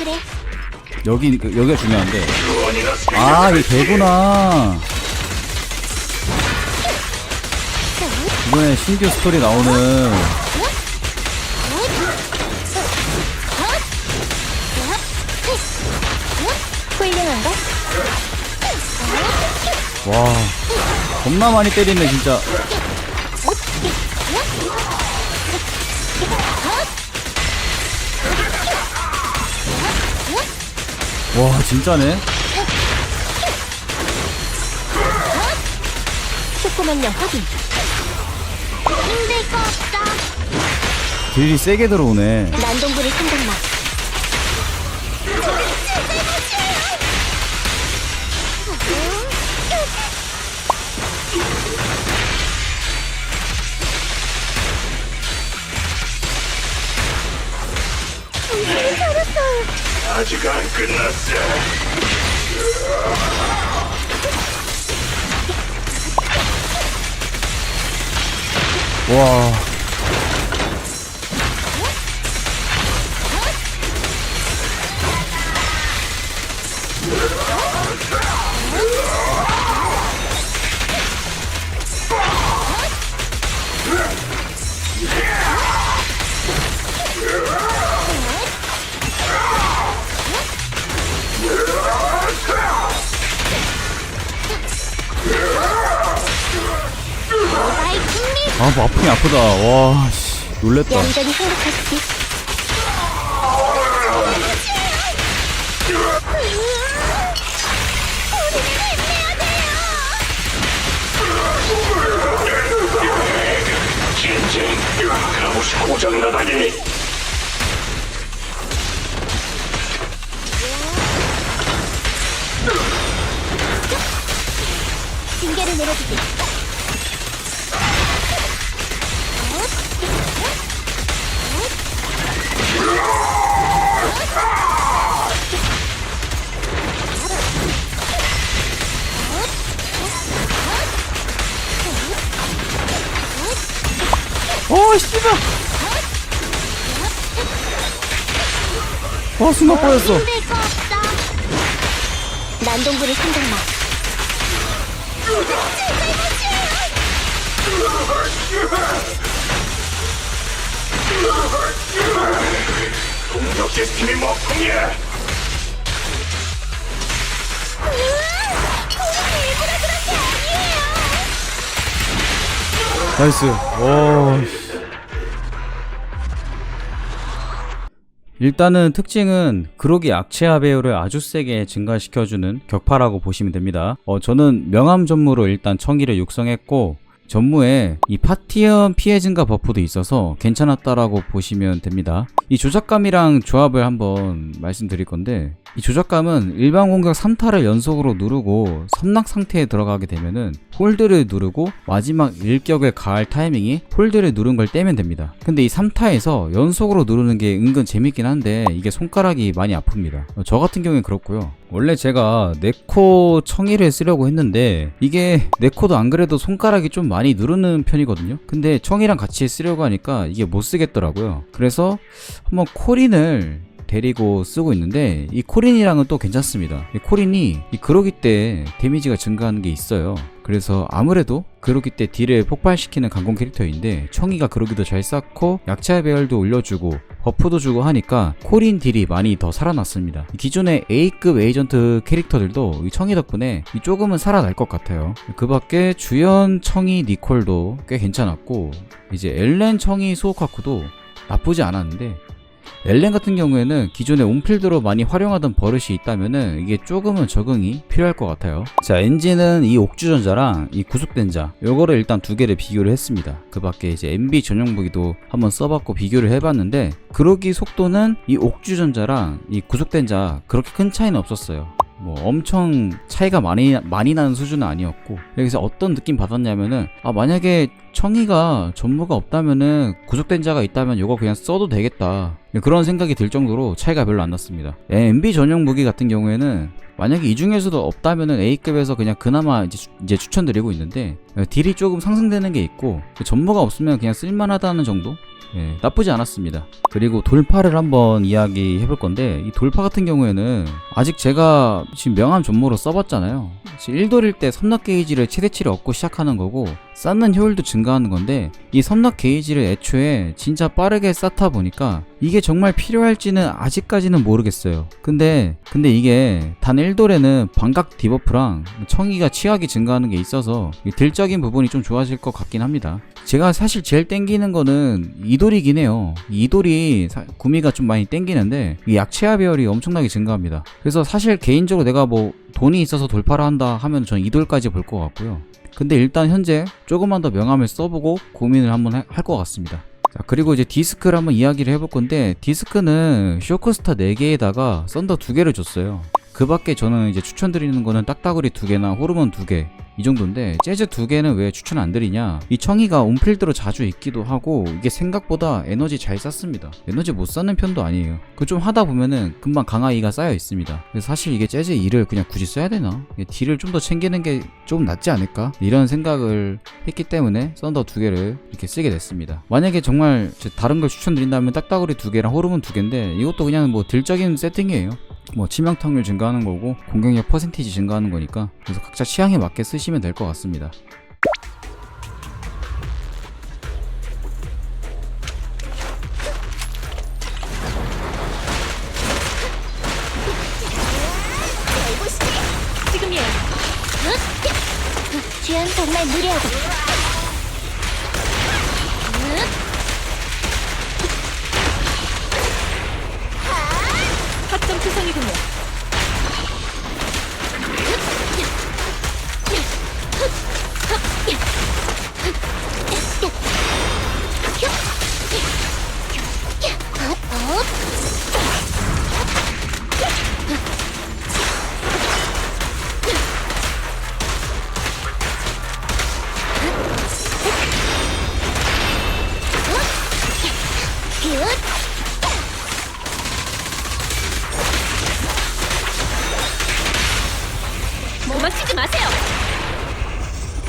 그래. 여기 그, 여기가 중요한데. 아 이게 개구나. 이번에 신규 스토리 나오는. 훌륭한가? 와 겁나 많이 때리네 진짜 와 진짜네 조그만요 확인. 힘들 거 없다. 딜이 세게 들어오네 난동부를 생각마. 아직 안 끝났어. 와 아, 뭐 아프긴 아프다. 와, 씨, 놀랬다. 얌전히 행복하시지. 진정 가무시 고장 나다니. 징계를 내려주지. 어, 순간 뻔했어. 힘들 거 없다. 난동부를 생각마. 공격 시스템이 먹통이야. 나이스. 오. 일단은 특징은 그로기 악체화 배율을 아주 세게 증가시켜주는 격파라고 보시면 됩니다. 어, 저는 명함 전무로 일단 청기를 육성했고 전무에 이 파티언 피해 증가 버프도 있어서 괜찮았다라고 보시면 됩니다. 이 조작감이랑 조합을 한번 말씀드릴 건데 이 조작감은 일반 공격 3타를 연속으로 누르고 선락 상태에 들어가게 되면은 홀드를 누르고 마지막 일격을 가할 타이밍이 홀드를 누른 걸 떼면 됩니다. 근데 이 3타에서 연속으로 누르는 게 은근 재밌긴 한데 이게 손가락이 많이 아픕니다. 어, 저 같은 경우엔 그렇고요. 원래 제가 네코 청이를 쓰려고 했는데 이게 네코도 안 그래도 손가락이 좀 많이 누르는 편이거든요. 근데 청이랑 같이 쓰려고 하니까 이게 못 쓰겠더라고요. 그래서 한번 코린을 데리고 쓰고 있는데 이 코린이랑은 또 괜찮습니다. 이 코린이 이 그로기 때 데미지가 증가하는 게 있어요. 그래서 아무래도 그로기 때 딜을 폭발시키는 강공 캐릭터인데 청이가 그로기도 잘 쌓고 약체 배열도 올려주고 버프도 주고 하니까 코린 딜이 많이 더 살아났습니다. 기존의 A급 에이전트 캐릭터들도 이 청이 덕분에 이 조금은 살아날 것 같아요. 그 밖에 주연 청이 니콜도 꽤 괜찮았고 이제 엘렌 청이 수호카쿠도 나쁘지 않았는데 엘렌 같은 경우에는 기존에 온필드로 많이 활용하던 버릇이 있다면은 이게 조금은 적응이 필요할 것 같아요. 자, 엔진은 이 옥주전자랑 이 구속된자 요거를 일단 두 개를 비교를 했습니다. 그 밖에 이제 MB 전용 무기도 한번 써봤고 비교를 해봤는데 그러기 속도는 이 옥주전자랑 이 구속된자 그렇게 큰 차이는 없었어요. 뭐 엄청 차이가 많이 많이 나는 수준은 아니었고 여기서 어떤 느낌 받았냐면은 아 만약에 청이가 전무가 없다면은 구속된 자가 있다면 이거 그냥 써도 되겠다 그런 생각이 들 정도로 차이가 별로 안 났습니다 MB 전용 무기 같은 경우에는 만약에 이 중에서도 없다면은 A급에서 그냥 그나마 이제, 추- 이제 추천드리고 있는데 딜이 조금 상승되는 게 있고 전무가 없으면 그냥 쓸만하다는 정도 예, 나쁘지 않았습니다. 그리고 돌파를 한번 이야기해 볼 건데, 이 돌파 같은 경우에는 아직 제가 지금 명함 전무로 써봤잖아요. 1돌일 때 섬납 게이지를 최대치를 얻고 시작하는 거고, 쌓는 효율도 증가 하는 건데, 이 섬납 게이지를 애초에 진짜 빠르게 쌓다 보니까, 이게 정말 필요할지는 아직까지는 모르겠어요. 근데, 근데 이게 단 1돌에는 반각 디버프랑 청이가 취약이 증가하는 게 있어서, 이 딜적인 부분이 좀 좋아질 것 같긴 합니다. 제가 사실 제일 땡기는 거는 이돌이긴 해요. 이돌이 사- 구미가 좀 많이 땡기는데 이 약체화 배열이 엄청나게 증가합니다. 그래서 사실 개인적으로 내가 뭐 돈이 있어서 돌파를 한다 하면 저는 이돌까지 볼 것 같고요. 근데 일단 현재 조금만 더 명함을 써보고 고민을 한번 할 것 같습니다. 자, 그리고 이제 디스크를 한번 이야기를 해볼 건데 디스크는 쇼크스타 4개에다가 썬더 2개를 줬어요. 그 밖에 저는 이제 추천드리는 거는 딱따구리 2개나 호르몬 2개 이 정도인데 재즈 두 개는 왜 추천 안 드리냐? 이 청이가 온필드로 자주 있기도 하고 이게 생각보다 에너지 잘 쌓습니다. 에너지 못 쌓는 편도 아니에요. 그 좀 하다 보면은 금방 강화이가 쌓여 있습니다. 사실 이게 재즈 2를 그냥 굳이 써야 되나? 딜을 좀 더 챙기는 게 좀 낫지 않을까? 이런 생각을 했기 때문에 썬더 두 개를 이렇게 쓰게 됐습니다. 만약에 정말 제 다른 걸 추천드린다면 딱따구리 두 개랑 호르몬 두 개인데 이것도 그냥 뭐 딜적인 세팅이에요 뭐 치명타율 증가하는 거고 공격력 퍼센티지 증가하는 거니까 그래서 각자 취향에 맞게 쓰시면 될 것 같습니다.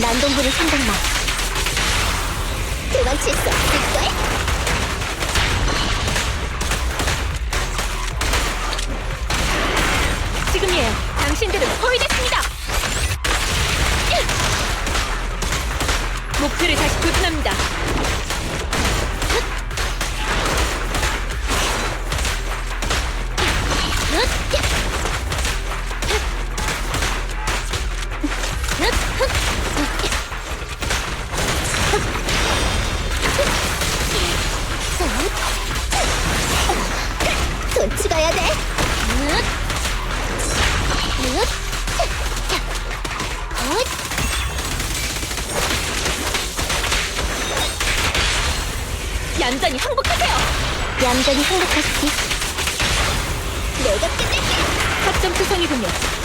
난동부를 생각 마. 도망칠 수 없을걸? 지금이에요. 당신들은 포위됐습니다. 목표를 다시 도전합니다. 손 치가야 돼. 얌전히 항복하세요. 얌전히 행복하시지. 내가 끝낼게. 합점 투성이군요.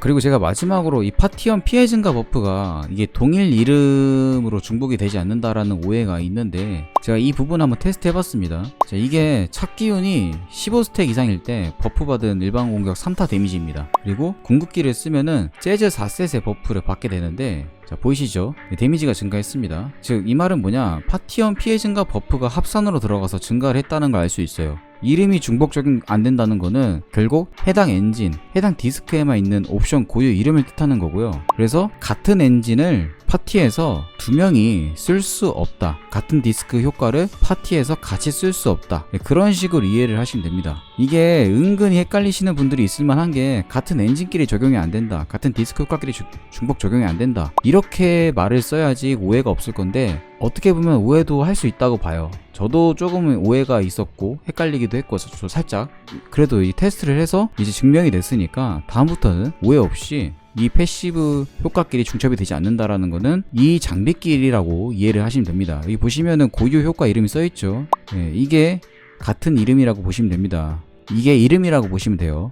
그리고 제가 마지막으로 이 파티원 피해 증가 버프가 이게 동일 이름으로 중복이 되지 않는다라는 오해가 있는데 제가 이 부분 한번 테스트 해봤습니다. 자 이게 착기운이 15스택 이상일 때 버프 받은 일반 공격 3타 데미지입니다. 그리고 궁극기를 쓰면은 재즈 4셋의 버프를 받게 되는데 자 보이시죠? 네, 데미지가 증가했습니다. 즉 이 말은 뭐냐? 파티원 피해 증가 버프가 합산으로 들어가서 증가를 했다는 걸 알 수 있어요 이름이 중복 적용 안 된다는 거는 결국 해당 엔진, 해당 디스크에만 있는 옵션 고유 이름을 뜻하는 거고요. 그래서 같은 엔진을 파티에서 두 명이 쓸 수 없다. 같은 디스크 효과를 파티에서 같이 쓸 수 없다. 네, 그런 식으로 이해를 하시면 됩니다. 이게 은근히 헷갈리시는 분들이 있을 만한 게 같은 엔진끼리 적용이 안 된다. 같은 디스크 효과끼리 주- 중복 적용이 안 된다. 이렇게 말을 써야지 오해가 없을 건데 어떻게 보면 오해도 할 수 있다고 봐요. 저도 조금 오해가 있었고 헷갈리기도 했고 저, 저 살짝 그래도 이 테스트를 해서 이제 증명이 됐으니까 다음부터는 오해 없이 이 패시브 효과끼리 중첩이 되지 않는다라는 거는 이 장비끼리라고 이해를 하시면 됩니다. 여기 보시면은 고유 효과 이름이 써 있죠. 예, 이게 같은 이름이라고 보시면 됩니다. 이게 이름이라고 보시면 돼요.